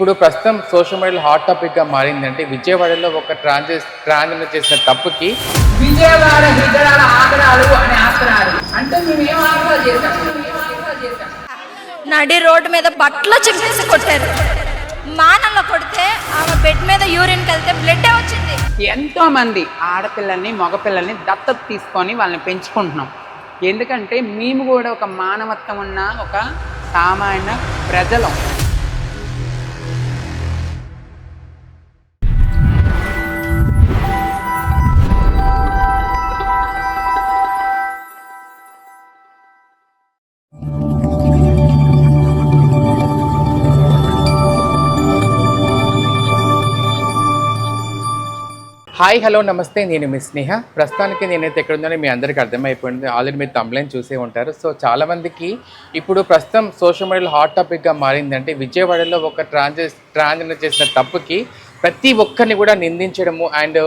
ఇప్పుడు ప్రస్తుతం సోషల్ మీడియాలో హాట్ టాపిక్గా మారిందంటే విజయవాడలో ఒక ట్రాన్జెస్ ట్రాన్స్జెండర్ చేసిన తప్పుకి విజయవాడ హిజరాల ఆగడాలు అనే ఆసనాలు అంటే మేము ఏం ఆగడాలు చేశాం? నడి రోడ్డు మీద బట్టలు చింపేసి కొట్టారు. మానల్లో కొడితే ఆమె బెడ్ మీద యూరిన్కి వెళ్తే బ్లడ్ వచ్చింది? ఎంతో మంది ఆడపిల్లల్ని మగపిల్లల్ని దత్తత తీసుకొని వాళ్ళని పెంచుకుంటున్నాం. ఎందుకంటే మేము కూడా ఒక మానవత్వం ఉన్న ఒక సామాన్య ప్రజలం. హాయ్ హలో నమస్తే. నేను మీ స్నేహ. ప్రస్తుతానికి నేనైతే ఎక్కడ ఉందని మీ అందరికీ అర్థమైపోయింది. ఆల్రెడీ మీరు తమ్లైన్ చూసే ఉంటారు. సో చాలామందికి ఇప్పుడు ప్రస్తుతం సోషల్ మీడియాలో హాట్ టాపిక్గా మారిందంటే విజయవాడలో ఒక ట్రాన్జెస్ ట్రాన్స్జెండర్ చేసిన తప్పుకి ప్రతి ఒక్కరిని కూడా నిందించడము అండ్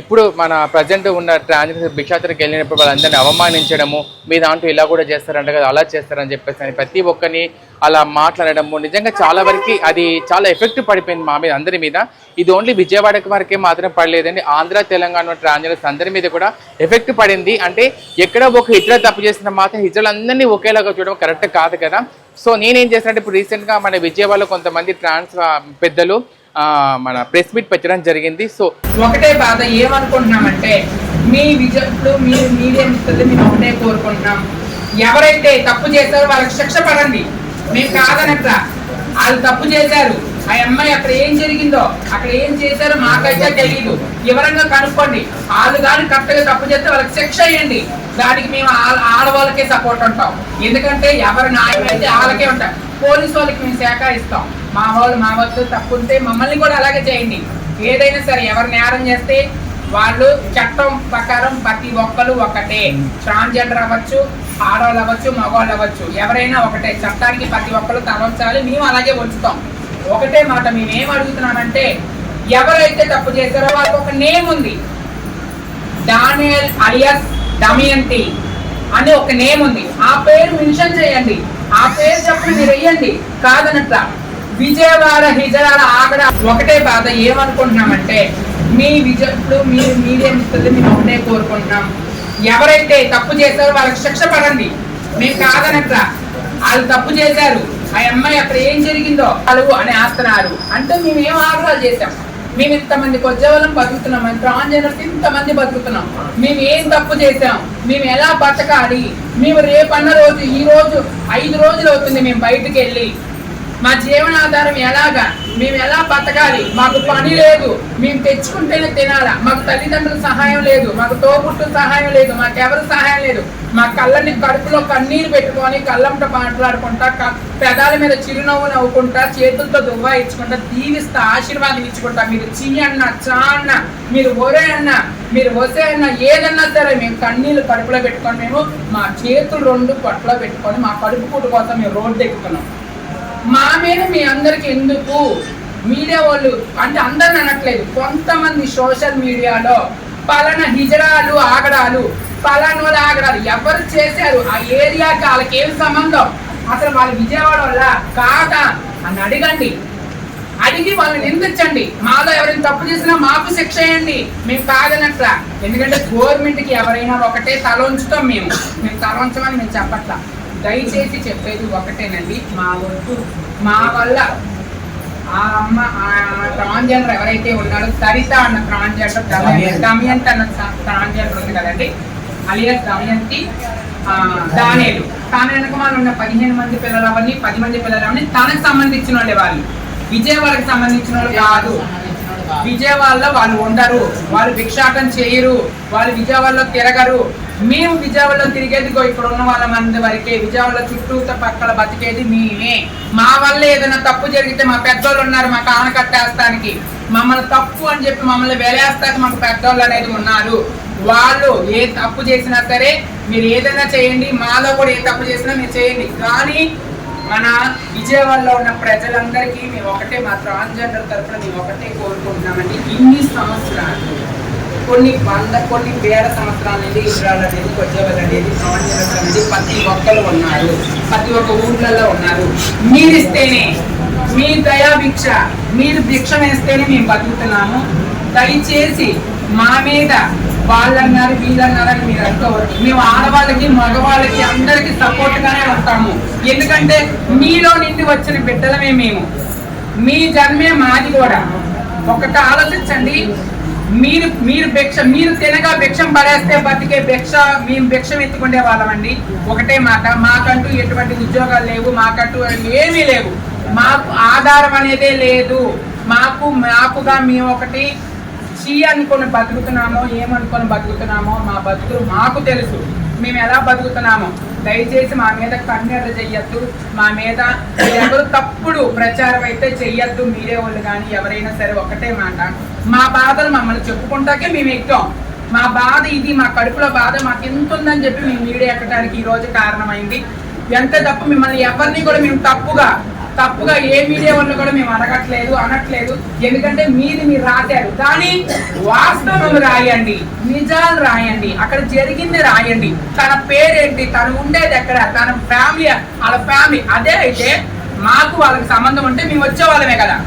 ఇప్పుడు మన ప్రజెంట్ ఉన్న ట్రాన్స్జెండర్ భిక్షాత్రికి వెళ్ళినప్పుడు వాళ్ళందరినీ అవమానించడము మీ దాంట్లో ఇలా కూడా చేస్తారంట కదా అలా చేస్తారని చెప్పేసి అని ప్రతి ఒక్కరిని అలా మాట్లాడడము. నిజంగా చాలా వరకు అది చాలా ఎఫెక్ట్ పడిపోయింది మా మీద అందరి మీద. ఇది ఓన్లీ విజయవాడకి వరకే మాత్రం పడలేదండి. ఆంధ్ర తెలంగాణ ట్రాన్స్జెండర్స్ అందరి మీద కూడా ఎఫెక్ట్ పడింది. అంటే ఎక్కడ ఒక హిజ్రా తప్పు చేసిన మాత్రం హిజ్రాలందరినీ ఒకేలాగా చూడడం కరెక్ట్ కాదు కదా. సో నేనేం చేస్తానంటే ఇప్పుడు రీసెంట్గా మన విజయవాడలో కొంతమంది ట్రాన్స్ పెద్దలు మన ప్రెస్ మీట్ పెట్టడం జరిగింది. సో ఒకటే బాధ ఏమనుకుంటున్నామంటే మీ విజయ ఇప్పుడు మీరు మీడియం ఇస్తుంది మేము ఒకటే కోరుకుంటున్నాం. ఎవరైతే తప్పు చేస్తారో వాళ్ళకి శిక్ష పడండి. మేము కాదనట్లా. వాళ్ళు తప్పు చేశారు. ఆ అమ్మాయి అక్కడ ఏం జరిగిందో అక్కడ ఏం చేశారో మాకైతే తెలియదు వివరంగా కనుక్కోండి. వాళ్ళు కానీ కరెక్ట్గా తప్పు చేస్తే వాళ్ళకి శిక్ష అయ్యండి దానికి మేము ఆ- ఆడవాళ్ళకే సపోర్ట్ ఉంటాం. ఎందుకంటే ఎవరి న్యాయం అయితే వాళ్ళకే ఉంటాం. పోలీసు వాళ్ళకి మేము సేకరిస్తాం. మా వాళ్ళు మా వద్ద తప్పు ఉంటే మమ్మల్ని కూడా అలాగే చేయండి. ఏదైనా సరే ఎవరు నేరం చేస్తే వాళ్ళు చట్టం ప్రకారం ప్రతి ఒక్కరు ఒకటే. ట్రాన్స్జెండర్ అవ్వచ్చు ఆడవాళ్ళు అవ్వచ్చు మగవాళ్ళు అవ్వచ్చు. ఎవరైనా ఒకటే. చట్టానికి ప్రతి ఒక్కరు తలవంచాలి మేము అలాగే ఉంచుతాం ఒకటే మాట మేము ఏం అడుగుతున్నామంటే ఎవరైతే తప్పు చేశారో వాళ్ళకి ఒక నేమ్ ఉంది. డానియల్ అలియస్ దమయంతి అని ఒక నేమ్ ఉంది. ఆ పేరు మెన్షన్ చేయండి. ఆ పేరు చెప్పి మీరు వెయ్యండి. కాదనట్ల. విజయవాడ హిజరాల ఆగడ. ఒకటే బాధ ఏమనుకుంటున్నామంటే మీ విజయ మీ మీరు మీడియం ఇస్తుంది మేము ఒకటే కోరుకుంటున్నాం. ఎవరైతే తప్పు చేశారో వాళ్ళకి శిక్ష పడండి. మేము కాదనట్ల. వాళ్ళు తప్పు చేశారు. ఆ అమ్మాయి అక్కడ ఏం జరిగిందో వాళ్ళు అని ఆస్తున్నారు. అంటే మేము ఏం ఆగ్రహాలు చేశాం? మేము ఇంతమంది కొజ్జవలం బతుకుతున్నాం మేము ట్రాన్స్జెండర్స్ ఇంతమంది బతుకుతున్నాం. మేము ఏం తప్పు చేసాం మేము ఎలా బతకాలి? మేము రేపన్న రోజు ఈ రోజు ఐదు రోజులు అవుతుంది మేము బయటికి వెళ్ళి. మా జీవనాధారం ఎలాగా? మేము ఎలా బతకాలి? మాకు పని లేదు. మేము తెచ్చుకుంటేనే తినాలా? మాకు తల్లిదండ్రుల సహాయం లేదు. మాకు తోబుట్టు సహాయం లేదు. మాకు ఎవరు సహాయం లేదు. మా కళ్ళని కడుపులో కన్నీరు పెట్టుకొని కళ్ళంట మాట్లాడుకుంటా పెదాల మీద చిరునవ్వు నవ్వుకుంటా చేతులతో దువ్వా ఇచ్చుకుంటా దీవిస్తా ఆశీర్వాదం ఇచ్చుకుంటా. మీరు చీ అన్న చా అన్న మీరు ఒరే అన్న మీరు వసే అన్న ఏదన్నా సరే మేము కన్నీళ్ళు కడుపులో పెట్టుకొని మేము మా చేతులు రెండు పట్టులో పెట్టుకొని మా కడుపు కూటు కోసం మేము రోడ్డు ఎక్కుతున్నాం. మా మీద మీ అందరికి ఎందుకు? మీడియా వాళ్ళు అంటే అందరిని అనట్లేదు. కొంతమంది సోషల్ మీడియాలో పలానా హిజరాలు ఆగడాలు పలానోళ్ళు ఆగడాలు ఎవరు చేశారు? ఆ ఏరియాకి వాళ్ళకి ఏం సంబంధం? అసలు వాళ్ళు విజయవాడ వల్ల కాదా? అని అడగండి. అడిగి వాళ్ళని నిందించండి. మాలో ఎవరైనా తప్పు చేసినా మాకు శిక్ష వేయండి. మేము కాదనట్ల. ఎందుకంటే గవర్నమెంట్కి ఎవరైనా ఒకటే తల ఉంచుతాం మేము. మేము తల ఉంచమని మేము చెప్పట్లా. దయచేసి చెప్పేది ఒకటేనండి. మా వద్దు. మా వల్ల ఆ అమ్మ ఆ ట్రాన్స్జెండర్ ఎవరైతే ఉన్నారో సరిత అన్న ట్రాన్స్జెండర్ దమయంతి అన్న ట్రాన్స్జెండర్ ఉంది కదండి. అలియస్ దమయంతి ఆ, దానేలు. తన వెనకమాల ఉన్న పదిహేను మంది పిల్లలు అవన్నీ పది మంది పిల్లలు అవన్నీ తనకు సంబంధించిన వాళ్ళే వాళ్ళు. విజయవాడకి సంబంధించిన వాళ్ళు కాదు. విజయవాడలో వాళ్ళు ఉండరు. వాళ్ళు భిక్షాటం చేయరు. వాళ్ళు విజయవాడలో తిరగరు. మేము విజయవాడలో తిరిగేదిగో ఇక్కడ ఉన్న వాళ్ళ మంది వరకే విజయవాడలో చుట్టూ పక్కల బతికేది మేమే. మా వల్ల ఏదైనా తప్పు జరిగితే మా పెద్దోళ్ళు ఉన్నారు మాకు కాన కట్టేస్తానికి. మమ్మల్ని తప్పు అని చెప్పి మమ్మల్ని వెలేస్తాక మాకు పెద్దోళ్ళు అనేది ఉన్నారు. వాళ్ళు ఏ తప్పు చేసినా సరే మీరు ఏదైనా చేయండి. మాలో కూడా ఏ తప్పు చేసినా మీరు చేయండి. కానీ మన విజయవాడలో ఉన్న ప్రజలందరికీ మేము ఒకటే మా ట్రాన్స్జెండర్ తరఫున మేము ఒకటే కోరుకుంటున్నామండి. ఇన్ని సంవత్సరాలు కొన్ని వంద కొన్ని వేల సంవత్సరాల నుండి ఇజ్రాయల్ అనేది కొద్దివల్ అనేది ట్రాన్స్జెండర్స్ అనేది ప్రతి ఒక్కరు ఉన్నారు. ప్రతి ఒక్క ఊర్లలో ఉన్నారు. మీరిస్తేనే మీ దయా భిక్ష మీరు భిక్ష వేస్తేనే మేము బతుకుతున్నాము. దయచేసి మా మీద వాళ్ళన్నారు వీళ్ళన్నారని మీరు అనుకోవద్దు. మేము ఆడవాళ్ళకి మగవాళ్ళకి అందరికి సపోర్ట్ గానే ఉంటాము ఎందుకంటే మీలో నుండి వచ్చిన బిడ్డలమే మేము. మీ జన్మే మాది కూడా. ఒకటి ఆలోచించండి మీరు మీరు భిక్ష మీరు తినగా భిక్షం పడేస్తే బతికే భిక్ష మేము భిక్షం ఎత్తుకునే వాళ్ళమండి. ఒకటే మాట మాకంటూ ఎటువంటి ఉద్యోగాలు లేవు మాకంటూ ఏమీ లేవు. మాకు ఆధారం అనేదే లేదు. మాకు మాకుగా మేము ఒకటి చీ అనుకొని బతుకుతున్నామో ఏమనుకొని బతుకుతున్నామో మా బతుకులు మాకు తెలుసు. మేము ఎలా బతుకుతున్నామో? దయచేసి మా మీద కన్నెర్ర చెయ్యొద్దు. మా మీద ఎవరు తప్పుడు ప్రచారం అయితే చెయ్యొద్దు. మీరే వాళ్ళు కానీ ఎవరైనా సరే ఒకటే మాట. మా బాధలు మమ్మల్ని చెప్పుకుంటాకే మేము ఎక్కాం. మా బాధ ఇది మా కడుపులో బాధ మాకు ఎంత ఉందని చెప్పి మేము మీడియా ఎక్కడానికి ఈ రోజు కారణమైంది. ఎంత తప్పు మిమ్మల్ని ఎవరిని కూడా మేము తప్పుగా తప్పుగా ఏ మీడియా వాళ్ళు కూడా మేము అడగట్లేదు అనట్లేదు. ఎందుకంటే మీది మీరు రాశారు. కానీ వాస్తవం రాయండి నిజాలు రాయండి అక్కడ జరిగింది రాయండి. తన పేరేంటి తను ఉండేది ఎక్కడ తన ఫ్యామిలీ వాళ్ళ ఫ్యామిలీ. అదే అయితే మాకు వాళ్ళకి సంబంధం ఉంటే మేము వచ్చేవాళ్ళమే కదా.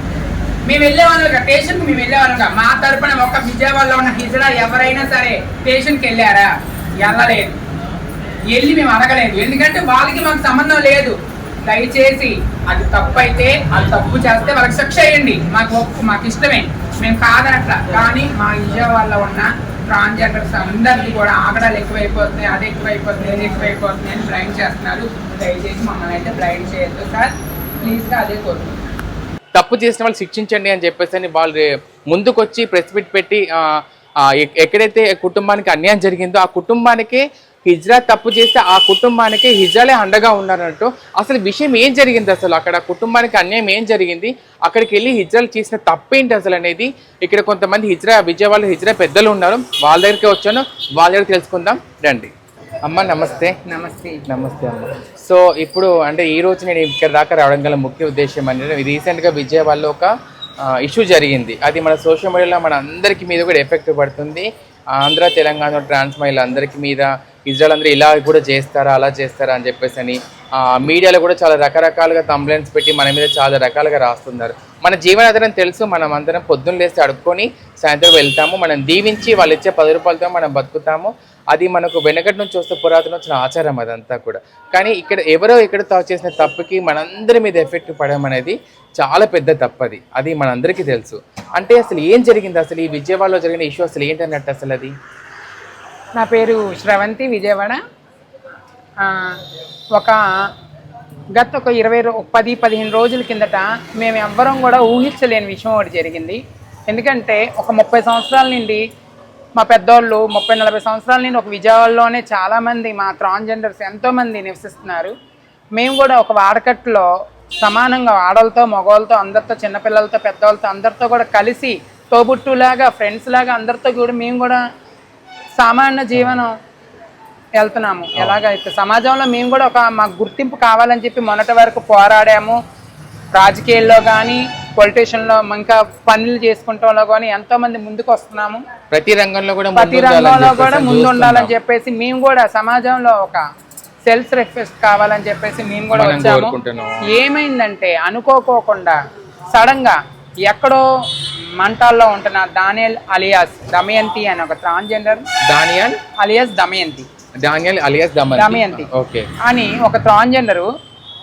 మేము వెళ్ళేవాళ్ళం కదా స్టేషన్కి మేము వెళ్ళేవాళ్ళం మా తరపున ఒక విజయవాడలో ఉన్న హిజరా ఎవరైనా సరే స్టేషన్కి వెళ్ళారా? వెళ్ళలేదు. వెళ్ళి మేము అడగలేదు. ఎందుకంటే వాళ్ళకి మాకు సంబంధం లేదు. దయచేసి అది తప్పు అయితే అది తప్పు చేస్తే వాళ్ళకి శిక్ష వేయండి. మాకు మాకు ఇష్టమే. మేము కాదనట్లా. కానీ మా విజయవాడలో ఉన్న ట్రాన్స్జెండర్స్ అందరికీ కూడా ఆగడాలు ఎక్కువైపోతున్నాయి అది ఎక్కువైపోతుంది ఇది ఎక్కువైపోతుంది అని బ్లైండ్ చేస్తున్నారు. దయచేసి మమ్మల్ని అయితే బ్లైండ్ చేయొద్దు సార్. ప్లీజ్గా అదే కోరుకుంటున్నాను తప్పు చేసిన వాళ్ళు శిక్షించండి అని చెప్పేసి అని వాళ్ళు ముందుకొచ్చి ప్రెస్ మీట్ పెట్టి ఎక్కడైతే కుటుంబానికి అన్యాయం జరిగిందో ఆ కుటుంబానికి హిజ్రా తప్పు చేస్తే ఆ కుటుంబానికి హిజ్రాలే అండగా ఉన్నారన్నట్టు అసలు విషయం ఏం జరిగింది అసలు? అక్కడ కుటుంబానికి అన్యాయం ఏం జరిగింది? అక్కడికి వెళ్ళి హిజ్రాలు చేసిన తప్పేంటి అసలు అనేది? ఇక్కడ కొంతమంది హిజ్రా విజయవాడ హిజ్రా పెద్దలు ఉన్నారు. వాళ్ళ దగ్గరికి వచ్చాను. వాళ్ళ దగ్గర తెలుసుకుందాం. రండి. అమ్మ నమస్తే. నమస్తే. నమస్తే అమ్మ. సో ఇప్పుడు అంటే ఈ రోజు నేను ఇక్కడ దాకా రావడం గల ముఖ్య ఉద్దేశం అంటే రీసెంట్గా విజయవాడలో ఒక ఇష్యూ జరిగింది. అది మన సోషల్ మీడియాలో మన అందరికి మీద కూడా ఎఫెక్ట్ పడుతుంది. ఆంధ్ర తెలంగాణ ట్రాన్స్ మహిళ అందరికి మీద ఇజ్రాయల్ అందరూ ఇలా కూడా చేస్తారా అలా చేస్తారా అని చెప్పేసి అని మీడియాలో కూడా చాలా రకరకాలుగా కంప్లైంట్స్ పెట్టి మన మీద చాలా రకాలుగా రాస్తున్నారు. మన జీవనాధారం తెలుసు మనం అందరం పొద్దున్న లేస్తే అడుక్కొని సాయంత్రం వెళ్తాము మనం దీవించి వాళ్ళు ఇచ్చే పది రూపాయలతో మనం బతుకుతాము. అది మనకు వెనకటి నుంచి వస్తే పురాతన వచ్చిన ఆచారం అదంతా కూడా. కానీ ఇక్కడ ఎవరో ఇక్కడ తా- చేసిన తప్పుకి మనందరి మీద ఎఫెక్ట్ పడడం అనేది చాలా పెద్ద తప్పు అది. అది మనందరికీ తెలుసు. అంటే అసలు ఏం జరిగింది? అసలు ఈ విజయవాడలో జరిగిన ఇష్యూ అసలు ఏంటన్నట్టు అసలు అది? నా పేరు శ్రవంతి విజయవాడ. ఒక గత ఒక ఇరవై రో పది పదిహేను రోజుల కిందట మేము ఎవ్వరం కూడా ఊహించలేని విషయం ఒకటి జరిగింది. ఎందుకంటే ఒక ముప్పై సంవత్సరాల నుండి మా పెద్దోళ్ళు ముప్పై నలభై సంవత్సరాల నుండి ఒక విజయవాడలోనే చాలామంది మా ట్రాన్స్జెండర్స్ ఎంతోమంది నివసిస్తున్నారు. మేము కూడా ఒక వాడకట్లో సమానంగా ఆడలతో మగవాళ్ళతో అందరితో చిన్నపిల్లలతో పెద్దవాళ్ళతో అందరితో కూడా కలిసి తోబుట్టులాగా ఫ్రెండ్స్ లాగా అందరితో కూడా మేము కూడా సామాన్య జీవనం వెళ్తున్నాము. ఎలాగైతే సమాజంలో మేము కూడా ఒక మాకు గుర్తింపు కావాలని చెప్పి మొన్నటి వరకు పోరాడాము. రాజకీయాల్లో కానీ పొలిటీషియన్లో ఇంకా పనులు చేసుకుంటాంలో కానీ ఎంతో మంది ముందుకు వస్తున్నాము ప్రతి రంగంలో కూడా ప్రతి రంగంలో కూడా ముందు ఉండాలని. చెప్పేసి మేము కూడా సమాజంలో ఒక సెల్ఫ్ రెస్పెక్ట్ కావాలని చెప్పేసి మేము కూడా వచ్చాము. ఏమైందంటే అనుకోకోకుండా సడన్గా ఎక్కడో మంటాల్లో ఉంటున్న దానియల్ అలియాస్ దమయంతి అని ఒక transgender Daniel alias Damayanti. Daniel alias Damayanti. Okay. అని ఒక ట్రాన్స్జెండర్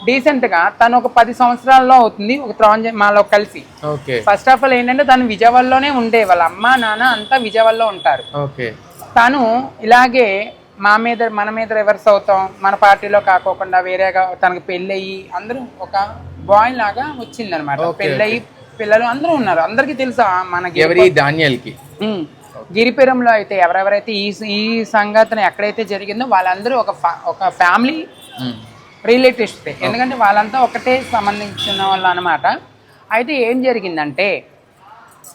డీసెంట్గా తను ఒక పది సంవత్సరాల్లో అవుతుంది ఒక ట్రాన్జె మాలో కలిసి. ఓకే. ఫస్ట్ ఆఫ్ ఆల్ ఏంటంటే తను విజయవాడలోనే ఉండే వాళ్ళ అమ్మ నాన్న అంతా విజయవాడలో ఉంటారు. ఓకే. తను ఇలాగే మా మీద మన మీద రివర్స్ అవుతాం మన పార్టీలో కాకోకుండా వేరేగా తనకు పెళ్ళయి అందరూ ఒక బాయ్ లాగా వచ్చిందనమాట. పెళ్ళయి పిల్లలు అందరూ ఉన్నారు. అందరికీ తెలుసా మనకి ఎవరి? డానియల్కి ఉమ్. గిరిపురంలో అయితే ఎవరెవరైతే ఈ ఈ సంఘటన ఎక్కడైతే జరిగిందో వాళ్ళందరూ ఒక ఒక ఫ్యామిలీ. రిలేటివ్స్ ఎందుకంటే వాళ్ళంతా ఒకటే సంబంధించిన వాళ్ళు అనమాట అయితే ఏం జరిగిందంటే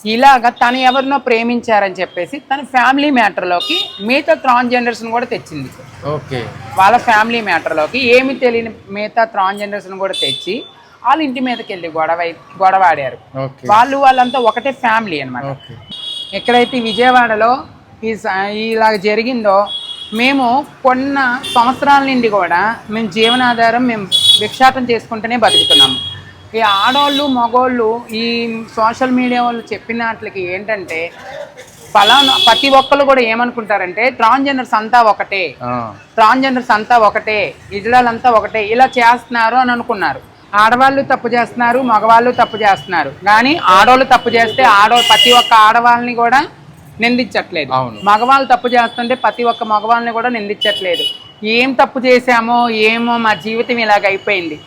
ఇలాగ తను ఎవరినో ప్రేమించారని చెప్పేసి తన ఫ్యామిలీ మ్యాటర్లోకి మిగతా ట్రాన్స్జెండర్స్ని కూడా తెచ్చింది. ఓకే. వాళ్ళ ఫ్యామిలీ మ్యాటర్లోకి ఏమి తెలియని మిగతా ట్రాన్స్జెండర్స్ని కూడా తెచ్చి వాళ్ళ ఇంటి మీదకి వెళ్ళి గొడవ గొడవ ఆడారు వాళ్ళు వాళ్ళంతా ఒకటే ఫ్యామిలీ అన్నమాట. ఓకే. ఎక్కడైతే విజయవాడలో ఈ ఇలాగ జరిగిందో మేము కొన్న సంవత్సరాల నుండి కూడా మేము జీవనాధారం మేము భిక్షాటం చేసుకుంటూనే బతుకుతున్నాము. ఈ ఆడవాళ్ళు మగవాళ్ళు ఈ సోషల్ మీడియా వాళ్ళు చెప్పిన వాటికి ఏంటంటే ఫలానా ప్రతి ఒక్కరు కూడా ఏమనుకుంటారంటే ట్రాన్స్జెండర్స్ అంతా ఒకటే. ట్రాన్స్జెండర్స్ అంతా ఒకటే. ఇజ్రాయల్ ఒకటే. ఇలా చేస్తున్నారు అని అనుకున్నారు. ఆడవాళ్ళు తప్పు చేస్తున్నారు మగవాళ్ళు తప్పు చేస్తున్నారు. కానీ ఆడవాళ్ళు తప్పు చేస్తే ఆడవాళ్ళు ప్రతి ఒక్క ఆడవాళ్ళని కూడా నిందించట్లేదు. మగవాళ్ళు తప్పు చేస్తుంటే ప్రతి ఒక్క మగవాళ్ళని కూడా నిందించట్లేదు. ఏం తప్పు చేశామో ఏమో మా జీవితం ఇలాగ అయిపోయింది.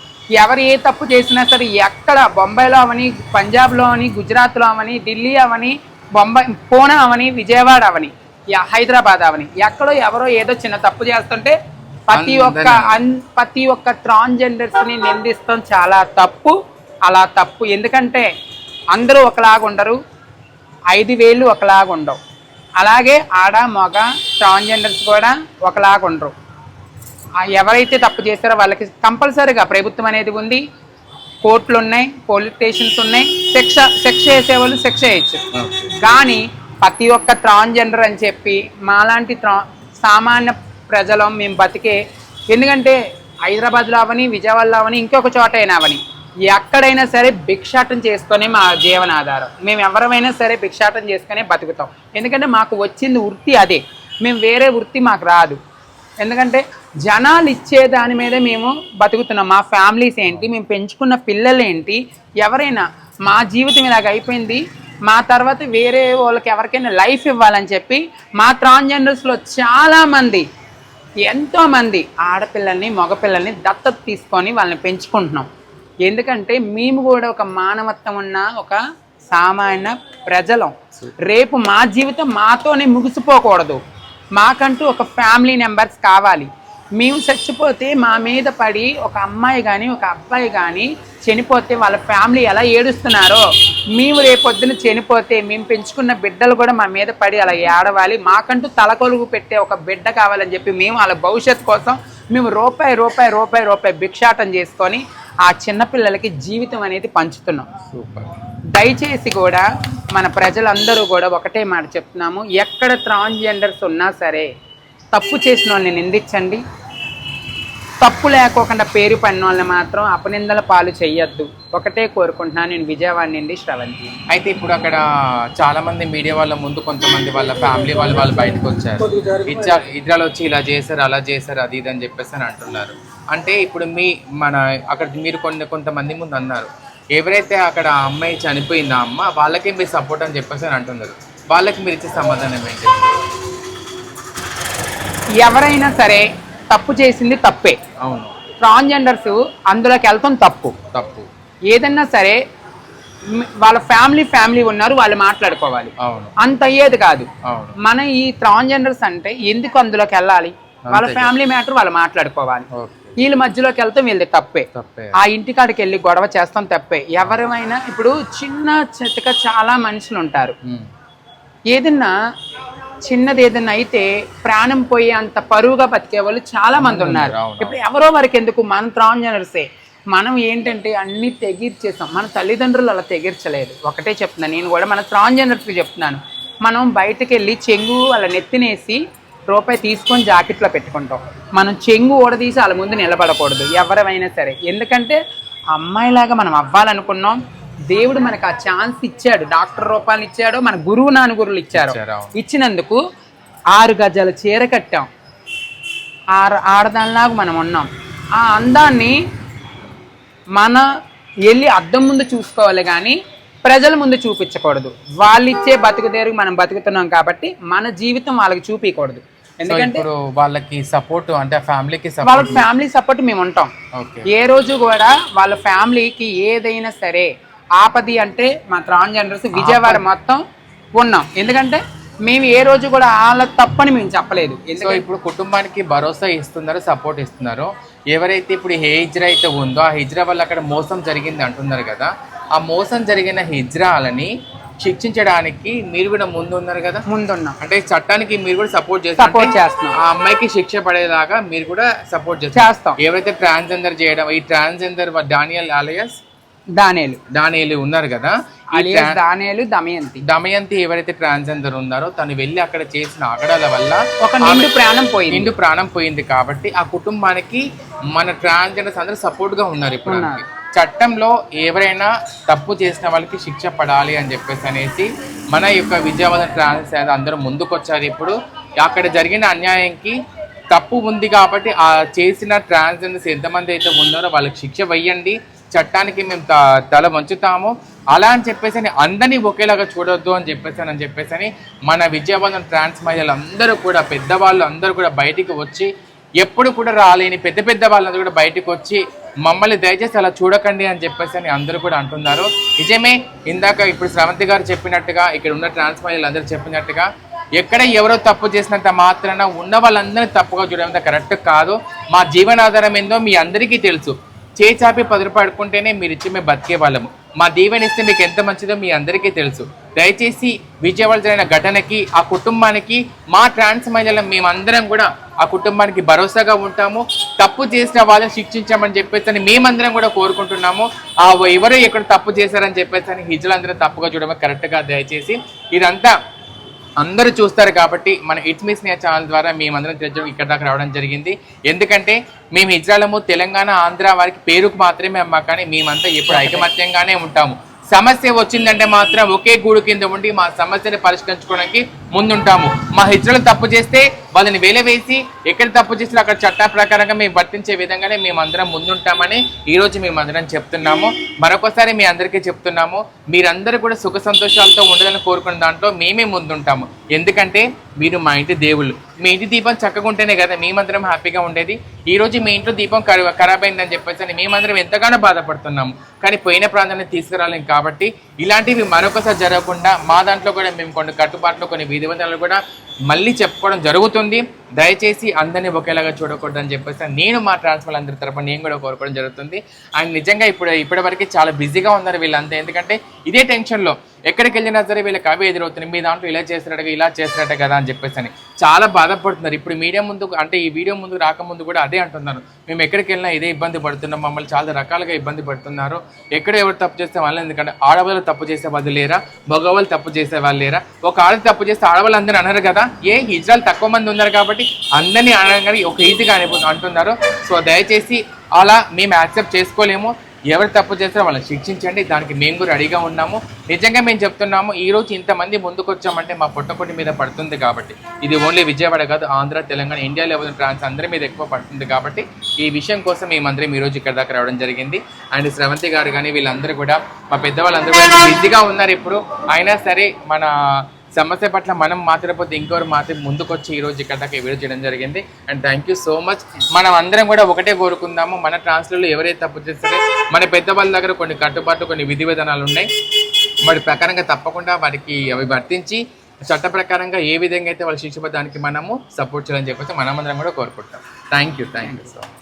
ఎవరు ఏ తప్పు చేసినా సరే ఎక్కడ బొంబాయిలో అవని పంజాబ్లో అవని గుజరాత్లో అవని ఢిల్లీ అవని బొంబాయి పూణే అవని విజయవాడ అవని హైదరాబాద్ అవని ఎక్కడో ఎవరో ఏదో చిన్న తప్పు చేస్తుంటే ప్రతి ఒక్క అన్ ప్రతి ఒక్క ట్రాన్స్జెండర్స్ని నిందిస్తాం చాలా తప్పు అలా తప్పు. ఎందుకంటే అందరూ ఒకలాగా ఉండరు ఐదు వేలు ఒకలాగా ఉండవు. అలాగే ఆడ మగ ట్రాన్స్జెండర్స్ కూడా ఒకలాగా ఉండరు. ఎవరైతే తప్పు చేస్తారో వాళ్ళకి కంపల్సరీగా ప్రభుత్వం అనేది ఉంది. కోర్టులు ఉన్నాయి పోలీస్ స్టేషన్స్ ఉన్నాయి. శిక్ష శిక్ష వేసేవాళ్ళు శిక్ష వేయచ్చు. ఓకే. కానీ ప్రతి ఒక్క ట్రాన్స్జెండర్ అని చెప్పి మాలాంటి ట్రా సామాన్య ప్రజలం మేము బతికే. ఎందుకంటే హైదరాబాద్లో అవని విజయవాడలో అవని ఇంకొక చోట అయినా అవని. ఎక్కడైనా సరే భిక్షాటం చేసుకునే మా జీవనాధారం. మేము ఎవరమైనా సరే భిక్షాటం చేసుకునే బతుకుతాం. ఎందుకంటే మాకు వచ్చింది వృత్తి అదే. మేము వేరే వృత్తి మాకు రాదు. ఎందుకంటే జనాలు ఇచ్చే దాని మీదే మేము బతుకుతున్నాం. మా ఫ్యామిలీస్ ఏంటి? మేము పెంచుకున్న పిల్లలు ఏంటి? ఎవరైనా మా జీవితం ఇలాగ అయిపోయింది. మా తర్వాత వేరే వాళ్ళకి ఎవరికైనా లైఫ్ ఇవ్వాలని చెప్పి మా ట్రాన్స్జెండర్స్లో చాలామంది ఎంతోమంది ఆడపిల్లల్ని మగపిల్లల్ని దత్తత తీసుకొని వాళ్ళని పెంచుకుంటున్నాం. ఎందుకంటే మేము కూడా ఒక మానవత్వం ఉన్న ఒక సామాన్య ప్రజలం. రేపు మా జీవితం మాతోనే ముగిసిపోకూడదు. మాకంటూ ఒక ఫ్యామిలీ మెంబర్స్ కావాలి. మేము చచ్చిపోతే మా మీద పడి ఒక అమ్మాయి కానీ ఒక అబ్బాయి కానీ చనిపోతే వాళ్ళ ఫ్యామిలీ ఎలా ఏడుస్తున్నారో మేము రేపొద్దున చనిపోతే మేము పెంచుకున్న బిడ్డలు కూడా మా మీద పడి అలా ఏడవాలి. మాకంటూ తలకొలుగు పెట్టే ఒక బిడ్డ కావాలని చెప్పి మేము వాళ్ళ భవిష్యత్ కోసం మేము రూపాయి రూపాయి రూపాయి రూపాయి భిక్షాటం చేసుకొని ఆ చిన్నపిల్లలకి జీవితం అనేది పంచుతున్నాం. సూపర్. దయచేసి కూడా మన ప్రజలందరూ కూడా ఒకటే మాట చెప్తున్నాము. ఎక్కడ ట్రాన్స్జెండర్స్ ఉన్నా సరే తప్పు చేసిన వాళ్ళని నిందించండి. తప్పు లేకోకుండా పేరు పడిన వాళ్ళని మాత్రం అపనిందల పాలు చేయొద్దు. ఒకటే కోరుకుంటున్నాను నేను విజయవాడ నుండి శ్రవంతి. అయితే ఇప్పుడు అక్కడ చాలా మంది మీడియా వాళ్ళ ముందు కొంతమంది వాళ్ళ ఫ్యామిలీ వాళ్ళు వాళ్ళు బయటకు వచ్చారు. ఇచ్చా ఇద్దరు వచ్చి ఇలా చేశారు అలా చేశారు అది ఇది అని చెప్పేసి అని అంటున్నారు. అంటే ఇప్పుడు మీ మన అక్కడ మీరు కొన్ని కొంతమంది ముందు అన్నారు. ఎవరైతే అక్కడ ఆ అమ్మాయి చనిపోయిందో అమ్మ వాళ్ళకే మీరు సపోర్ట్ అని చెప్పేసి అని అంటున్నారు. వాళ్ళకి మీరు ఇచ్చే సమాధానం ఏంటి? ఎవరైనా సరే తప్పు చేసింది తప్పే. అవును. ట్రాన్స్జెండర్స్ అందులోకి వెళ్తాం తప్పు. తప్పు. ఏదన్నా సరే వాళ్ళ ఫ్యామిలీ ఫ్యామిలీ ఉన్నారు వాళ్ళు మాట్లాడుకోవాలి. అంత అయ్యేది కాదు. మన ఈ ట్రాన్స్జెండర్స్ అంటే ఎందుకు అందులోకి వెళ్ళాలి? వాళ్ళ ఫ్యామిలీ మ్యాటర్ వాళ్ళు మాట్లాడుకోవాలి. వీళ్ళ మధ్యలోకి వెళ్తే వీళ్ళది తప్పే. ఆ ఇంటికాడికి వెళ్ళి గొడవ చేస్తాం తప్పే. ఎవరైనా ఇప్పుడు చిన్న చితక చాలా మనుషులు ఉంటారు. ఏదన్నా చిన్నది ఏదన్నా అయితే ప్రాణం పోయే అంత పరువుగా బతికే వాళ్ళు చాలా మంది ఉన్నారు. ఇప్పుడు ఎవరో వరకు ఎందుకు మనం ట్రాన్స్జెండర్సే మనం ఏంటంటే అన్ని తెగిర్చేసాం. మన తల్లిదండ్రులు అలా తెగిర్చలేదు. ఒకటే చెప్తున్నాను నేను కూడా మన ట్రాన్స్జెండర్స్కి చెప్తున్నాను. మనం బయటకు వెళ్ళి చెంగు వాళ్ళ నెత్తినేసి రూపాయి తీసుకొని జాకెట్లో పెట్టుకుంటాం. మనం చెంగు ఓడదీసి వాళ్ళ ముందు నిలబడకూడదు ఎవరైనా సరే. ఎందుకంటే అమ్మాయిలాగా మనం అవ్వాలనుకున్నాం దేవుడు మనకు ఆ ఛాన్స్ ఇచ్చాడు. డాక్టర్ రూపాన్ని ఇచ్చాడు మన గురువు నాన్న గురువులు ఇచ్చారు. ఇచ్చినందుకు ఆరు గజాల చీర కట్టాం. ఆరు ఆడదానిలాగా మనం ఉన్నాం. ఆ అందాన్ని మన వెళ్ళి అద్దం ముందు చూసుకోవాలి కానీ ప్రజల ముందు చూపించకూడదు. వాళ్ళు ఇచ్చే బతుకుదేరు మనం బతుకుతున్నాం కాబట్టి మన జీవితం వాళ్ళకి చూపించకూడదు ఎందుకంటే ఇప్పుడు వాళ్ళకి సపోర్ట్ అంటే ఫ్యామిలీకి వాళ్ళకి ఫ్యామిలీ సపోర్ట్ మేము ఉంటాం. ఏ రోజు కూడా వాళ్ళ ఫ్యామిలీకి ఏదైనా సరే ఆపది అంటే మా ట్రాన్స్జెండర్స్ విజయవాడ మొత్తం ఉన్నాం. ఎందుకంటే మేము ఏ రోజు కూడా వాళ్ళ తప్పని మేము చెప్పలేదు. ఎందుకంటే ఇప్పుడు కుటుంబానికి భరోసా ఇస్తున్నారు సపోర్ట్ ఇస్తున్నారు. ఎవరైతే ఇప్పుడు ఏ హిజ్రా అయితే ఉందో ఆ హిజ్రా వల్ల అక్కడ మోసం జరిగింది అంటున్నారు కదా ఆ మోసం జరిగిన హిజ్రాలని శిక్షించడానికి మీరు కూడా ముందు ఉన్నారు కదా? ముందున్నాం. అంటే చట్టానికి మీరు కూడా సపోర్ట్ చేస్తారు సపోర్ట్ చేస్తున్నాం. ఆ అమ్మాయికి శిక్ష పడేలాగా మీరు కూడా సపోర్ట్ చేస్తారు చేస్తాం. ఎవరైతే ట్రాన్స్జెండర్ చేయడం ఈ ట్రాన్స్జెండర్ డానియల్ అలయస్ దానేలు డానియల్ ఉన్నారు కదా? దానేలు దమయంతి. దమయంతి ఎవరైతే ట్రాన్స్జెండర్ ఉన్నారో తను వెళ్ళి అక్కడ చేసిన ఆగడాల వల్ల ఒక నిండు ప్రాణం పోయింది. నిండు ప్రాణం పోయింది కాబట్టి ఆ కుటుంబానికి మన ట్రాన్స్జెండర్స్ అందరూ సపోర్ట్గా ఉన్నారు ఇప్పుడు. చట్టంలో ఎవరైనా తప్పు చేసిన వాళ్ళకి శిక్ష పడాలి అని చెప్పేసి అనేసి మన యొక్క విజయవాడ ట్రాన్స్ అందరూ ముందుకొచ్చారు ఇప్పుడు. అక్కడ జరిగిన అన్యాయంకి తప్పు ఉంది కాబట్టి ఆ చేసిన ట్రాన్స్జెండర్స్ ఎంతమంది అయితే ఉన్నారో వాళ్ళకి శిక్ష వెయ్యండి చట్టానికి మేము త- తల వంచుతాము. అలా అని చెప్పేసి అని అందరినీ ఒకేలాగా చూడొద్దు అని చెప్పేసి అని చెప్పేసి అని మన విజయవాదం ట్రాన్స్ మహిళలు అందరూ కూడా పెద్దవాళ్ళు అందరూ కూడా బయటికి వచ్చి ఎప్పుడు కూడా రాలేని పెద్ద పెద్ద వాళ్ళందరూ కూడా బయటకు వచ్చి మమ్మల్ని దయచేసి అలా చూడకండి అని చెప్పేసి అని అందరూ కూడా అంటున్నారు. నిజమే ఇందాక ఇప్పుడు శ్రవంతి గారు చెప్పినట్టుగా ఇక్కడ ఉన్న ట్రాన్స్ మహిళలు అందరూ చెప్పినట్టుగా ఎక్కడ ఎవరో తప్పు చేసినంత మాత్రాన ఉన్న వాళ్ళందరినీ తప్పుగా చూడడం కరెక్ట్ కాదు. మా జీవనాధారం ఏందో మీ అందరికీ తెలుసు. చేచాపి పది రూపాయలు అడుకుంటేనే మీరు ఇచ్చి మేము బతికే వాళ్ళము. మా దీవెన ఇస్తే మీకు ఎంత మంచిదో మీ అందరికీ తెలుసు. దయచేసి విజయవాడ జరిగిన ఘటనకి ఆ కుటుంబానికి మా ట్రాన్స్ మహిళలు మేమందరం కూడా ఆ కుటుంబానికి భరోసాగా ఉంటాము. తప్పు చేసిన వాళ్ళని శిక్షించామని చెప్పేసి అని మేమందరం కూడా కోరుకుంటున్నాము. ఆ ఎవరు ఎక్కడ తప్పు చేశారని చెప్పేసి అని తప్పుగా చూడడం కరెక్ట్గా దయచేసి ఇదంతా అందరూ చూస్తారు కాబట్టి మన ఇట్స్ మిస్ నే ఛానల్ ద్వారా మేమందరం తెలియజేయడం ఇక్కడ దాకా రావడం జరిగింది. ఎందుకంటే మేము ఇజ్రాలము తెలంగాణ ఆంధ్ర వారికి పేరుకు మాత్రమే అమ్మా కానీ మేమంతా ఎప్పుడు ఐకమత్యంగానే ఉంటాము. సమస్య వచ్చిందంటే మాత్రం ఒకే గూడు కింద ఉండి మా సమస్యని పరిష్కరించుకోవడానికి ముందుంటాము. మా హిజ్రలు తప్పు చేస్తే వాళ్ళని వేలవేసి ఎక్కడ తప్పు చేస్తే అక్కడ చట్ట ప్రకారంగా మేము వర్తించే విధంగానే మేమందరం ముందుంటామని ఈరోజు మేమందరం చెప్తున్నాము. మరొకసారి మీ అందరికీ చెప్తున్నాము. మీరందరూ కూడా సుఖ సంతోషాలతో ఉండదని కోరుకున్న దాంట్లో మేమే ముందుంటాము. ఎందుకంటే మీరు మా ఇంటి దేవుళ్ళు. మీ ఇంటి దీపం చక్కగా ఉంటేనే కదా మేమందరం హ్యాపీగా ఉండేది. ఈ రోజు మీ ఇంట్లో దీపం ఖరా- ఖరాబ్ అయిందని చెప్పేసి అని మేమందరం ఎంతగానో బాధపడుతున్నాము. కానీ పోయిన ప్రాంతాన్ని తీసుకురాలేం కాబట్టి ఇలాంటివి మరొకసారి జరగకుండా మా దాంట్లో కూడా మేము కొన్ని కట్టుబాట్లు కొన్ని విధి కూడా మళ్ళీ చెప్పుకోవడం జరుగుతుంది. దయచేసి అందరినీ ఒకేలాగా చూడకూడదని చెప్పేసి నేను మా ట్రాన్స్ఫర్ అందరి తరపున నేను కూడా కోరుకోవడం జరుగుతుంది. అండ్ నిజంగా ఇప్పుడు ఇప్పటివరకు చాలా బిజీగా ఉన్నారు వీళ్ళంతా. ఎందుకంటే ఇదే టెన్షన్లో ఎక్కడికి వెళ్ళినా సరే వీళ్ళకి అవి ఎదురవుతున్నాయి మీ దాంట్లో ఇలా చేస్తారట ఇలా చేస్తారట కదా అని చెప్పేసి అని. చాలా బాధపడుతున్నారు. ఇప్పుడు మీడియా ముందు అంటే ఈ వీడియో ముందు రాకముందు కూడా అదే అంటున్నారు. మేము ఎక్కడికి వెళ్ళినా ఇదే ఇబ్బంది పడుతున్నాం. మమ్మల్ని చాలా రకాలుగా ఇబ్బంది పడుతున్నారు. ఎక్కడ ఎవరు తప్పు చేస్తే వాళ్ళు ఎందుకంటే ఆడవాళ్ళు తప్పు చేసే వాళ్ళు లేరా? మగవాళ్ళు తప్పు చేసే వాళ్ళు లేరా? ఒక ఆడది తప్పు చేస్తే ఆడవాళ్ళు అందరూ అనరు కదా? ఏ ఇజ్రాయల్ తక్కువ మంది ఉన్నారు కాబట్టి అందరినీ అనగానే ఒక ఈజీగా అనిపో అంటున్నారు. సో దయచేసి అలా మేము యాక్సెప్ట్ చేసుకోలేము. ఎవరు తప్పు చేస్తారో వాళ్ళని శిక్షించండి. దానికి మేము కూడా రెడీగా ఉన్నాము. నిజంగా మేము చెప్తున్నాము ఈరోజు ఇంతమంది ముందుకు వచ్చామంటే మా పుట్టపొట్టి మీద పడుతుంది కాబట్టి. ఇది ఓన్లీ విజయవాడ కాదు Andhra Telangana India level trans అందరి మీద ఎక్కువ పడుతుంది కాబట్టి ఈ విషయం కోసం మేమందరం ఈరోజు రోజు ఇక్కడ దాకా రావడం జరిగింది. అండ్ శ్రవంతి గారు కానీ వీళ్ళందరూ కూడా మా పెద్దవాళ్ళందరూ కూడా బిజీగా ఉన్నారు ఇప్పుడు. అయినా సరే మన సమస్య పట్ల మనం మాత్రపోతే ఇంకొకరు మాత్రం ముందుకొచ్చి ఈరోజు రోజు ఇక్కడ దాకా వీడియో చేయడం జరిగింది. And thank you so much మనం అందరం కూడా ఒకటే కోరుకుందాము. మన ట్రాన్స్లో ఎవరైతే తప్పు చేస్తారో మన పెద్దవాళ్ళ దగ్గర కొన్ని కట్టుబాట్లు కొన్ని విధి విధానాలు ఉన్నాయి. వాటి ప్రకారంగా తప్పకుండా వారికి అవి వర్తించి చట్ట ప్రకారంగా ఏ విధంగా అయితే వాళ్ళు శిక్ష దానికి మనము సపోర్ట్ చేయాలని చెప్పేసి మనమందరం కూడా కోరుకుంటాం. Thank you thank you so much